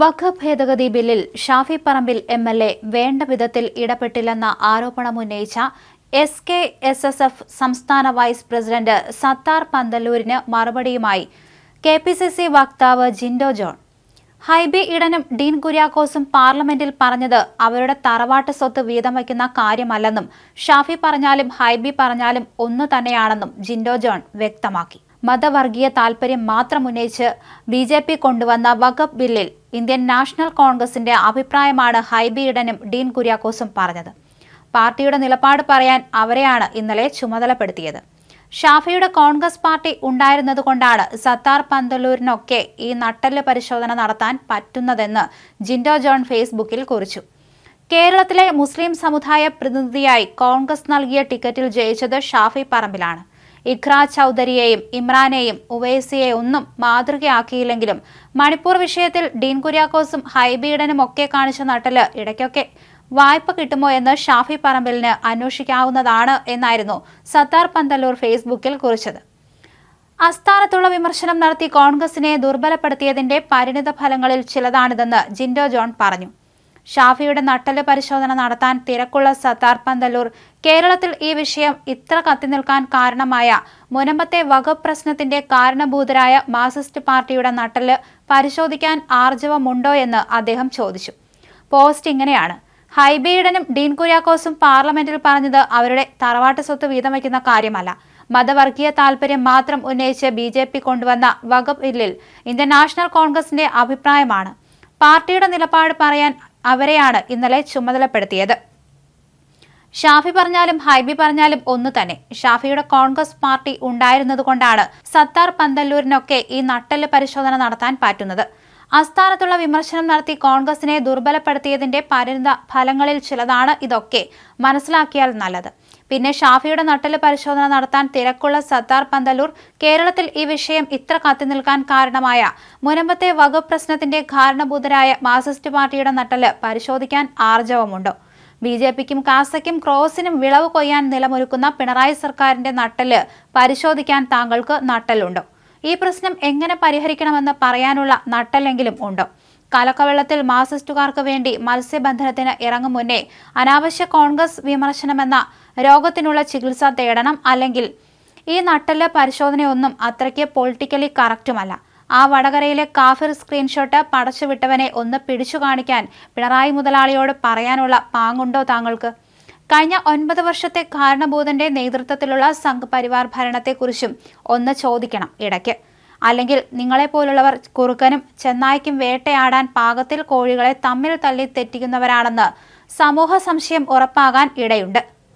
വഖഫ് ഭേദഗതി ബില്ലിൽ Shafi Parambil M L A വേണ്ട വിധത്തിൽ ഇടപെട്ടില്ലെന്ന ആരോപണമുന്നയിച്ച S K S S F സംസ്ഥാന വൈസ് പ്രസിഡന്റ് സത്താർ പന്തല്ലൂരിന് മറുപടിയുമായി കെ പി സി സി വക്താവ് ജിൻഡോ ജോൺ. ഹൈബി ഇടനും ഡീൻ കുര്യാക്കോസും പാർലമെന്റിൽ പറഞ്ഞത് അവരുടെ തറവാട്ട് സ്വത്ത് വീതം വയ്ക്കുന്ന കാര്യമല്ലെന്നും ഷാഫി പറഞ്ഞാലും ഹൈബി പറഞ്ഞാലും ഒന്നു തന്നെയാണെന്നും ജിൻഡോ ജോൺ വ്യക്തമാക്കി. മതവർഗീയ താൽപര്യം മാത്രം ഉന്നയിച്ച് ബി ജെ പി കൊണ്ടുവന്ന വഖഫ് ബില്ലിൽ ഇന്ത്യൻ നാഷണൽ കോൺഗ്രസിന്റെ അഭിപ്രായമാണ് ഹൈബി ഇടനും ഡീൻ കുര്യാക്കോസും പറഞ്ഞത്. പാർട്ടിയുടെ നിലപാട് പറയാൻ അവരെയാണ് ഇന്നലെ ചുമതലപ്പെടുത്തിയത്. ഷാഫിയുടെ കോൺഗ്രസ് പാർട്ടി ഉണ്ടായിരുന്നതുകൊണ്ടാണ് സത്താർ പന്തലൂരിനൊക്കെ ഈ നട്ടൽ പരിശോധന നടത്താൻ പറ്റുന്നതെന്ന് ജിൻഡോ ജോൺ ഫേസ്ബുക്കിൽ കുറിച്ചു. കേരളത്തിലെ മുസ്ലിം സമുദായ പ്രതിനിധിയായി കോൺഗ്രസ് നൽകിയ ടിക്കറ്റിൽ ജയിച്ചത് ഷാഫി പറമ്പിലാണ്. ഇഖ്ര ചൌധരിയെയും ഇമ്രാനെയും ഉവൈസിയെ ഒന്നും മാതൃകയാക്കിയില്ലെങ്കിലും മണിപ്പൂർ വിഷയത്തിൽ ഡീൻ കുര്യാക്കോസും ഹൈബീഡനും ഒക്കെ കാണിച്ച നട്ടൽ ഇടയ്ക്കൊക്കെ വായ്പ കിട്ടുമോ എന്ന് ഷാഫി പറമ്പിലിന് അന്വേഷിക്കാവുന്നതാണ് എന്നായിരുന്നു സത്താർ പന്തല്ലൂർ ഫേസ്ബുക്കിൽ കുറിച്ചത്. അസ്ഥാനത്തുള്ള വിമർശനം നടത്തി കോൺഗ്രസിനെ ദുർബലപ്പെടുത്തിയതിന്റെ പരിണിത ഫലങ്ങളിൽ ചിലതാണിതെന്ന് ജിൻഡോ ജോൺ പറഞ്ഞു. ഷാഫിയുടെ നട്ടൽ പരിശോധന നടത്താൻ തിരക്കുള്ള സത്താർ പന്തല്ലൂർ കേരളത്തിൽ ഈ വിഷയം ഇത്ര കത്തിനിൽക്കാൻ കാരണമായ മുനമ്പത്തെ വകുപ്പ് പ്രശ്നത്തിന്റെ കാരണഭൂതരായ മാർസിസ്റ്റ് പാർട്ടിയുടെ നട്ടൽ പരിശോധിക്കാൻ ആർജവമുണ്ടോ എന്ന് അദ്ദേഹം ചോദിച്ചു. പോസ്റ്റ് ഇങ്ങനെയാണ്. ഹൈബിയുടനും ഡീൻ കുര്യാക്കോസും പാർലമെന്റിൽ പറഞ്ഞത് അവരുടെ തറവാട്ട് സ്വത്ത് വീതം വയ്ക്കുന്ന കാര്യമല്ല. മതവർഗീയ താൽപര്യം മാത്രം ഉന്നയിച്ച് ബി ജെ പി കൊണ്ടുവന്ന വകുപ്പ് ബില്ലിൽ ഇന്ത്യൻ നാഷണൽ കോൺഗ്രസിന്റെ അഭിപ്രായമാണ്. പാർട്ടിയുടെ നിലപാട് പറയാൻ അവരെയാണ് ഇന്നലെ ചുമതലപ്പെടുത്തിയത്. ഷാഫി പറഞ്ഞാലും ഹൈബി പറഞ്ഞാലും ഒന്നു തന്നെ. ഷാഫിയുടെ കോൺഗ്രസ് പാർട്ടി ഉണ്ടായിരുന്നതുകൊണ്ടാണ് സത്താർ പന്തല്ലൂരിനൊക്കെ ഈ നട്ടൽ പരിശോധന നടത്താൻ പറ്റുന്നത്. അസ്ഥാനത്തുള്ള വിമർശനം നടത്തി കോൺഗ്രസിനെ ദുർബലപ്പെടുത്തിയതിന്റെ പരിണിത ഫലങ്ങളിൽ ചിലതാണ് ഇതൊക്കെ. മനസ്സിലാക്കിയാൽ നല്ലത്. പിന്നെ ഷാഫിയുടെ നട്ടൽ പരിശോധന നടത്താൻ തിരക്കുള്ള സത്താർ പന്തലൂർ കേരളത്തിൽ ഈ വിഷയം ഇത്ര കത്തിനിൽക്കാൻ കാരണമായ മുനമ്പത്തെ വകുപ്പ് പ്രശ്നത്തിന്റെ കാരണഭൂതരായ മാർസിസ്റ്റ് പാർട്ടിയുടെ നട്ടൽ പരിശോധിക്കാൻ ആർജവമുണ്ടോ. ബി ജെ പിക്കും കാസയ്ക്കും ക്രോസിനും വിളവ് കൊയ്യാൻ നിലമൊരുക്കുന്ന പിണറായി സർക്കാരിന്റെ നട്ടൽ പരിശോധിക്കാൻ താങ്കൾക്ക് നട്ടലുണ്ടോ ഈ പ്രശ്നം എങ്ങനെ പരിഹരിക്കണമെന്ന് പറയാനുള്ള നട്ടല്ലെങ്കിലും ഉണ്ട്. കലക്കവെള്ളത്തിൽ മാർസിസ്റ്റുകാർക്ക് വേണ്ടി മത്സ്യബന്ധനത്തിന് ഇറങ്ങും മുന്നേ അനാവശ്യ കോൺഗ്രസ് വിമർശനമെന്ന രോഗത്തിനുള്ള ചികിത്സ തേടണം അല്ലെങ്കിൽ ഈ നട്ടൽ പരിശോധനയൊന്നും അത്രയ്ക്ക് പൊളിറ്റിക്കലി കറക്റ്റുമല്ല. ആ വടകരയിലെ കാഫിർ സ്ക്രീൻഷോട്ട് പടച്ചുവിട്ടവനെ ഒന്ന് പിടിച്ചു കാണിക്കാൻ പിണറായി മുതലാളിയോട് പറയാനുള്ള പാങ്ങുണ്ടോ താങ്കൾക്ക്? കഴിഞ്ഞ ഒൻപത് വർഷത്തെ കാരണബോധന്റെ നേതൃത്വത്തിലുള്ള സംഘപരിവാർ ഭരണത്തെക്കുറിച്ചും ഒന്ന് ചോദിക്കണം ഇടയ്ക്ക്. അല്ലെങ്കിൽ നിങ്ങളെപ്പോലുള്ളവർ കുറുക്കനും ചെന്നായ്ക്കും വേട്ടയാടാൻ പാകത്തിൽ കോഴികളെ തമ്മിൽ തല്ലി തെറ്റിക്കുന്നവരാണെന്ന് സമൂഹ സംശയം ഉറപ്പാകാൻ ഇടയുണ്ട്.